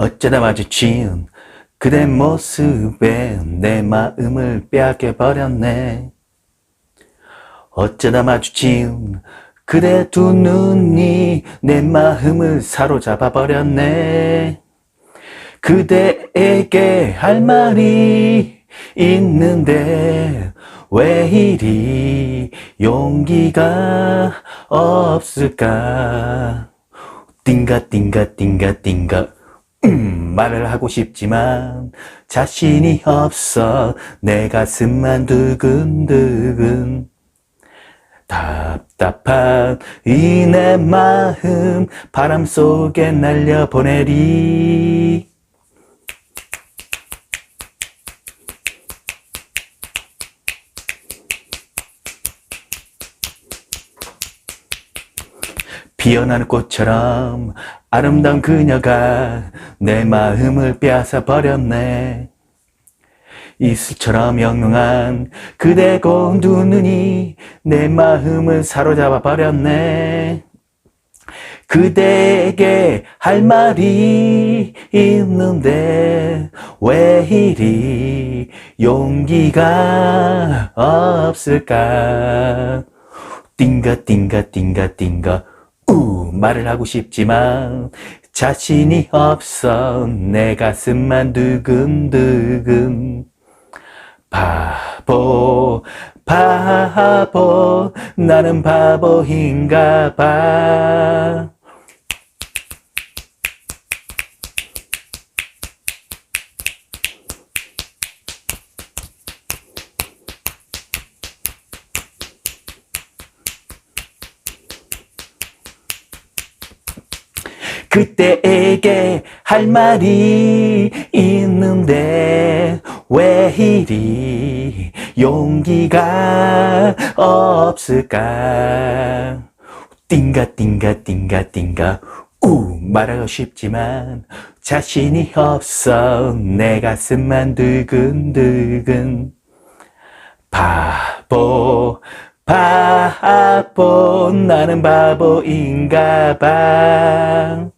어쩌다 마주친 그대 모습에 내 마음을 빼앗겨 버렸네. 어쩌다 마주친 그대 두 눈이 내 마음을 사로잡아 버렸네. 그대에게 할 말이 있는데 왜 이리 용기가 없을까? 띵가 띵가 띵가 띵가 음, 말을 하고 싶지만 자신이 없어 내 가슴만 두근두근. 답답한 이 내 마음 바람 속에 날려보내리. 피어나는 꽃처럼 아름다운 그녀가 내 마음을 빼앗아 버렸네. 이슬처럼 영롱한 그대 고운 두 눈이 내 마음을 사로잡아 버렸네. 그대에게 할 말이 있는데 왜 이리 용기가 없을까? 띵가 띵가 띵가 띵가 우 말을 하고 싶지만 자신이 없어 내 가슴만 두근두근. 바보 바보 나는 바보인가 봐 그때에게 할 말이 있는데 왜 이리 용기가 없을까? 띵가 띵가 띵가 띵가. 우 말하고 싶지만 자신이 없어. 내 가슴만 두근두근. 바보 바보. 나는 바보인가 봐